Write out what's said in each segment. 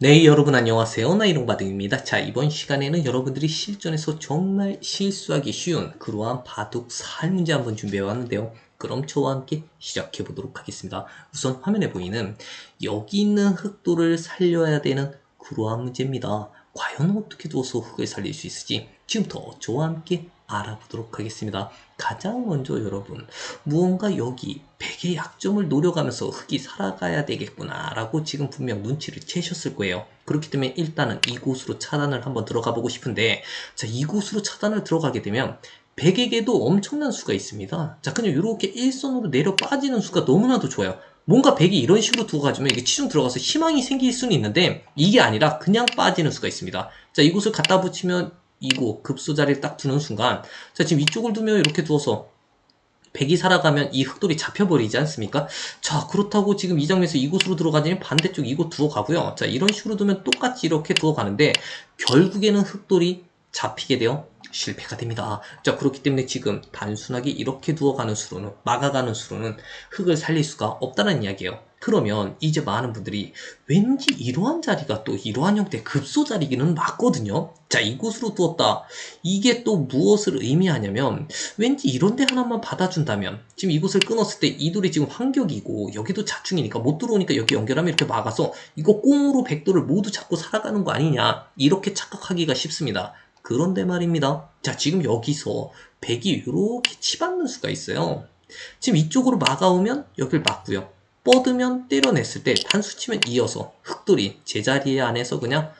네, 여러분 안녕하세요. 나이롱바둑입니다. 자, 이번 시간에는 여러분들이 실전에서 정말 실수하기 쉬운 그러한 바둑 살 문제 한번 준비해 왔는데요. 그럼 저와 함께 시작해 보도록 하겠습니다. 우선 화면에 보이는 여기 있는 흑도를 살려야 되는 그러한 문제입니다. 과연 어떻게 두어서 흑을 살릴 수 있을지 지금부터 저와 함께 알아보도록 하겠습니다. 가장 먼저 여러분 무언가 여기 백의 약점을 노려가면서 흑이 살아가야 되겠구나 라고 지금 분명 눈치를 채셨을 거예요. 그렇기 때문에 일단은 이곳으로 차단을 한번 들어가 보고 싶은데 자 이곳으로 차단을 들어가게 되면 백에게도 엄청난 수가 있습니다. 자 그냥 이렇게 일선으로 내려 빠지는 수가 너무나도 좋아요. 뭔가 백이 이런 식으로 가지면 이게 치중 들어가서 희망이 생길 수는 있는데 이게 아니라 그냥 빠지는 수가 있습니다. 자 이곳을 갖다 붙이면 이곳 급소 자리를 딱 두는 순간 자 지금 이쪽을 두면 이렇게 두어서 백이 살아가면 이 흑돌이 잡혀버리지 않습니까? 자 그렇다고 지금 이 장면에서 이곳으로 들어가지면 반대쪽 이곳 두어 가고요. 자 이런 식으로 두면 똑같이 이렇게 두어 가는데 결국에는 흑돌이 잡히게 되어 실패가 됩니다. 자 그렇기 때문에 지금 단순하게 이렇게 두어가는 수로는 막아가는 수로는 흑을 살릴 수가 없다는 이야기예요. 그러면 이제 많은 분들이 왠지 이러한 자리가 또 이러한 형태의 급소 자리기는 맞거든요. 자 이곳으로 두었다. 이게 또 무엇을 의미하냐면 왠지 이런 데 하나만 받아준다면 지금 이곳을 끊었을 때 이 돌이 지금 환격이고 여기도 자충이니까 못 들어오니까 여기 연결하면 이렇게 막아서 이거 꽁으로 백돌을 모두 잡고 살아가는 거 아니냐 이렇게 착각하기가 쉽습니다. 그런데 말입니다. 자, 지금 여기서 백이 이렇게 치받는 수가 있어요. 지금 이쪽으로 막아오면 여길 막고요. 뻗으면 때려냈을 때 단수 치면 이어서 흑돌이 제자리에 안에서 그냥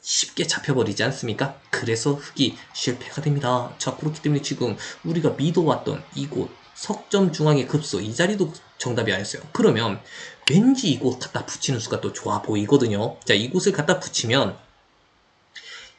쉽게 잡혀버리지 않습니까? 그래서 흑이 실패가 됩니다. 자, 그렇기 때문에 지금 우리가 믿어왔던 이곳 석점 중앙의 급소 이 자리도 정답이 아니었어요. 그러면 왠지 이곳 갖다 붙이는 수가 또 좋아 보이거든요. 자, 이곳을 갖다 붙이면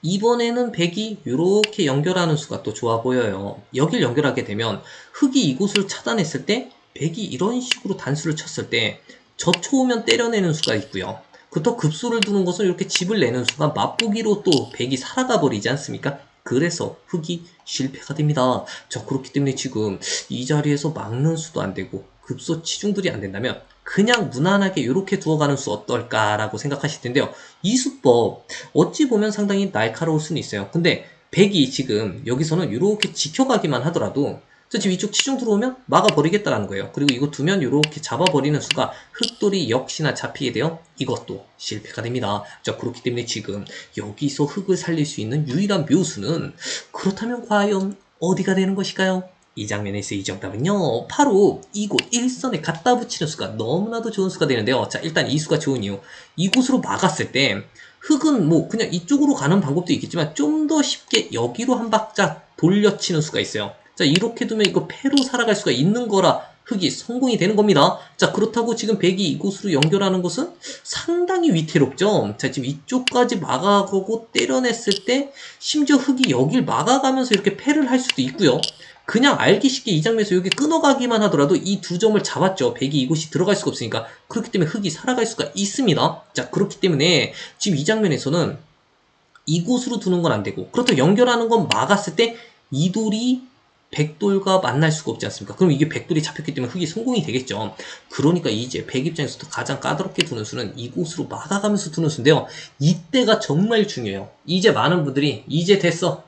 이번에는 백이 이렇게 연결하는 수가 또 좋아 보여요. 여길 연결하게 되면 흑이 이곳을 차단했을 때 백이 이런 식으로 단수를 쳤을 때 저초우면 때려내는 수가 있고요. 그렇다고 급소를 두는 것은 이렇게 집을 내는 수가 맛보기로 또 백이 살아가 버리지 않습니까? 그래서 흑이 실패가 됩니다. 자 그렇기 때문에 지금 이 자리에서 막는 수도 안 되고 급소 치중들이 안 된다면 그냥 무난하게 이렇게 두어가는 수 어떨까라고 생각하실 텐데요. 이 수법 어찌 보면 상당히 날카로울 수는 있어요. 근데 백이 지금 여기서는 이렇게 지켜가기만 하더라도 지금 이쪽 치중 들어오면 막아버리겠다라는 거예요. 그리고 이거 두면 이렇게 잡아버리는 수가 흑돌이 역시나 잡히게 되어 이것도 실패가 됩니다. 자 그렇기 때문에 지금 여기서 흑을 살릴 수 있는 유일한 묘수는 그렇다면 과연 어디가 되는 것일까요? 이 장면에서 이 정답은요 바로 이곳 일선에 갖다 붙이는 수가 너무나도 좋은 수가 되는데요 자 일단 이 수가 좋은 이유 이곳으로 막았을 때 흙은 뭐 그냥 이쪽으로 가는 방법도 있겠지만 좀 더 쉽게 여기로 한 박자 돌려치는 수가 있어요 자 이렇게 두면 이거 패로 살아갈 수가 있는 거라 흙이 성공이 되는 겁니다. 자 그렇다고 지금 백이 이곳으로 연결하는 것은 상당히 위태롭죠. 자 지금 이쪽까지 막아가고 때려냈을 때 심지어 흙이 여길 막아가면서 이렇게 패를 할 수도 있고요. 그냥 알기 쉽게 이 장면에서 여기 끊어가기만 하더라도 이 두 점을 잡았죠. 백이 이곳이 들어갈 수가 없으니까. 그렇기 때문에 흙이 살아갈 수가 있습니다. 자, 그렇기 때문에 지금 이 장면에서는 이곳으로 두는 건 안 되고, 그렇다고 연결하는 건 막았을 때 이 돌이 백돌과 만날 수가 없지 않습니까? 그럼 이게 백돌이 잡혔기 때문에 흙이 성공이 되겠죠. 그러니까 이제 백 입장에서도 가장 까다롭게 두는 수는 이곳으로 막아가면서 두는 수인데요. 이때가 정말 중요해요. 이제 많은 분들이 이제 됐어.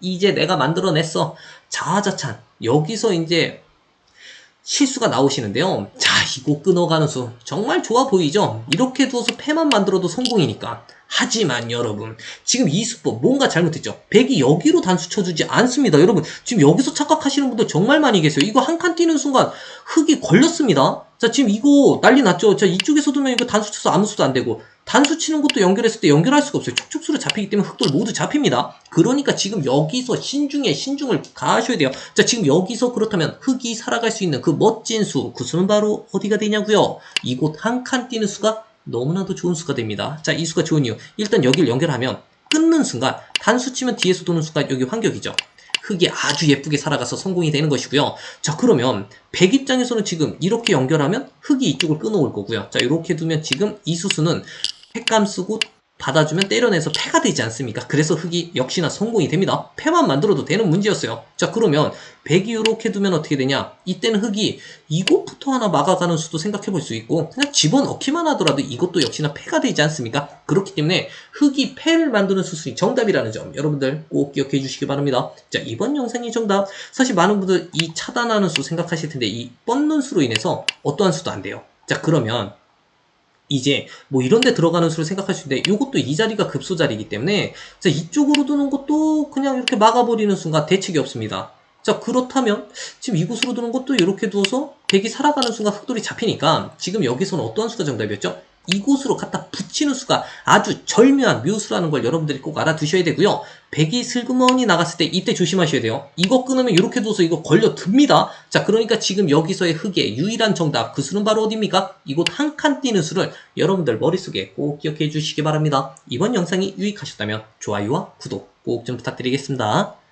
이제 내가 만들어냈어. 자화자찬. 여기서 이제 실수가 나오시는데요. 자, 이거 끊어가는 수. 정말 좋아 보이죠? 이렇게 두어서 패만 만들어도 성공이니까. 하지만 여러분, 지금 이 수법 뭔가 잘못했죠? 백이 여기로 단수 쳐주지 않습니다. 여러분, 지금 여기서 착각하시는 분들 정말 많이 계세요. 이거 한 칸 뛰는 순간 흙이 걸렸습니다. 자, 지금 이거 난리 났죠? 자, 이쪽에서 두면 이거 단수 쳐서 아무 수도 안 되고, 단수 치는 것도 연결했을 때 연결할 수가 없어요. 촉촉수로 잡히기 때문에 흑돌 모두 잡힙니다. 그러니까 지금 여기서 신중에 신중을 가하셔야 돼요. 자, 지금 여기서 그렇다면 흑이 살아갈 수 있는 그 멋진 수, 그 수는 바로 어디가 되냐고요? 이곳 한 칸 뛰는 수가 너무나도 좋은 수가 됩니다. 자, 이 수가 좋은 이유. 일단 여기를 연결하면 끊는 순간 단수 치면 뒤에서 도는 순간 여기 환격이죠. 흙이 아주 예쁘게 살아가서 성공이 되는 것이고요. 자, 그러면 백 입장에서는 지금 이렇게 연결하면 흙이 이쪽을 끊어올 거고요. 자, 이렇게 두면 지금 이 수수는 횟감 쓰고 받아주면 때려내서 패가 되지 않습니까? 그래서 흑이 역시나 성공이 됩니다. 패만 만들어도 되는 문제였어요. 자 그러면 백이 이렇게 두면 어떻게 되냐? 이때는 흑이 이것부터 하나 막아가는 수도 생각해 볼 수 있고 그냥 집어넣기만 하더라도 이것도 역시나 패가 되지 않습니까? 그렇기 때문에 흑이 패를 만드는 수순이 정답이라는 점 여러분들 꼭 기억해 주시기 바랍니다. 자 이번 영상이 정답 사실 많은 분들 이 차단하는 수 생각하실 텐데 이 뻗는 수로 인해서 어떠한 수도 안 돼요. 자 그러면 이제 뭐 이런 데 들어가는 수를 생각할 수 있는데 이것도 이 자리가 급소 자리이기 때문에 자 이쪽으로 두는 것도 그냥 이렇게 막아버리는 순간 대책이 없습니다. 자 그렇다면 지금 이곳으로 두는 것도 이렇게 두어서 백이 살아가는 순간 흑돌이 잡히니까 지금 여기서는 어떠한 수가 정답이었죠? 이곳으로 갖다 붙이는 수가 아주 절묘한 묘수라는 걸 여러분들이 꼭 알아두셔야 되고요. 백이 슬그머니 나갔을 때 이때 조심하셔야 돼요. 이거 끊으면 이렇게 둬서 이거 걸려 듭니다. 자, 그러니까 지금 여기서의 흑의 유일한 정답 그 수는 바로 어디입니까? 이곳 한칸 띄는 수를 여러분들 머릿속에 꼭 기억해 주시기 바랍니다. 이번 영상이 유익하셨다면 좋아요와 구독 꼭 좀 부탁드리겠습니다.